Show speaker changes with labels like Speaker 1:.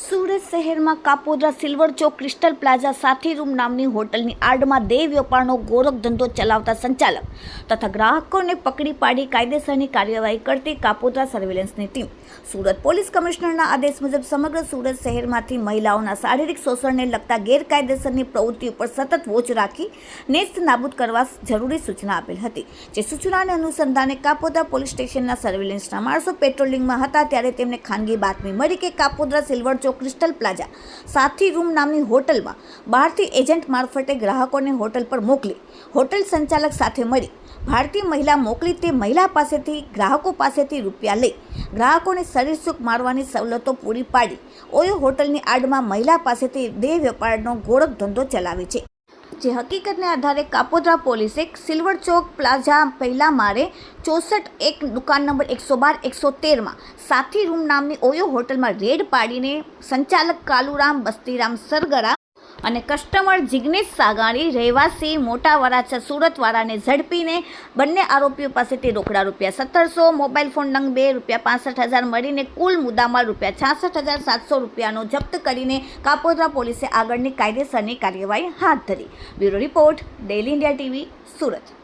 Speaker 1: સુરત શહેરમાં Kapodra silver Chowk crystal plaza Sathi room નામની હોટલની આડમાં દેહ વેપારનો ગોરખ ધંધો ચલાવતા સંચાલક તથા ગ્રાહકોને પકડી પાડી કાયદેસરની કાર્યવાહી કરતી કાપોદ્રા સર્વેલન્સની ટીમ. સુરત પોલીસ કમિશનરના આદેશ મુજબ સમગ્ર સુરત શહેરમાંથી મહિલાઓના શારીરિક શોષણને લગતા ગેરકાયદેસરની પ્રવૃત્તિ ઉપર સતત વોચ રાખી નેસ્ત નાબૂદ કરવા જરૂરી સૂચના આપેલ હતી. જે સૂચનાને અનુસંધાને કાપોદ્રા પોલીસ સ્ટેશનના સર્વેલન્સના માણસો પેટ્રોલિંગમાં હતા ત્યારે તેમને ખાનગી બાતમી મળી કે Kapodra silver Chowk crystal plaza. Sathi room નામની હોટલમાં બહારથી એજન્ટ મારફતે ગ્રાહકોને હોટલ પર મોકલી હોટલ સંચાલક સાથે મળી. ભારતીય મહિલા મોકલી તે મહિલા પાસેથી ગ્રાહકો પાસેથી રૂપિયા લઈ ગ્રાહકોને શરીર સુખ મારવાની સવલતો પૂરી પાડી. ઓયો હોટલની આડમાં મહિલા પાસેથી દેહ વેપારનો ગોળખ ધંધો ચલાવે છે. જે હકીકતને આધારે કાપોદ્રા પોલીસે સિલ્વર ચોક પ્લાઝા પહેલા મારે ચોસઠ એક દુકાન નંબર એકસો બાર, એકસો તેરમાં સાથી રૂમ નામની ઓયો હોટલમાં રેડ પાડીને સંચાલક કાલુરામ બસ્તીરામ સરગરા અને કસ્ટમર જિગ્નેશ સાગાણી રહેવાસી, મોટા વરાછા સુરતવાળાને ઝડપીને બંને આરોપીઓ પાસેથી રોકડા રૂપિયા સત્તરસો, મોબાઈલ ફોન નંગ બે રૂપિયા પાસઠ હજાર મળીને કુલ મુદ્દામાલ રૂપિયા છાસઠ હજાર સાતસો રૂપિયાનો જપ્ત કરીને કાપોદ્રા પોલીસે આગળની કાયદેસરની કાર્યવાહી હાથ ધરી. Bureau report daily India TV, Surat.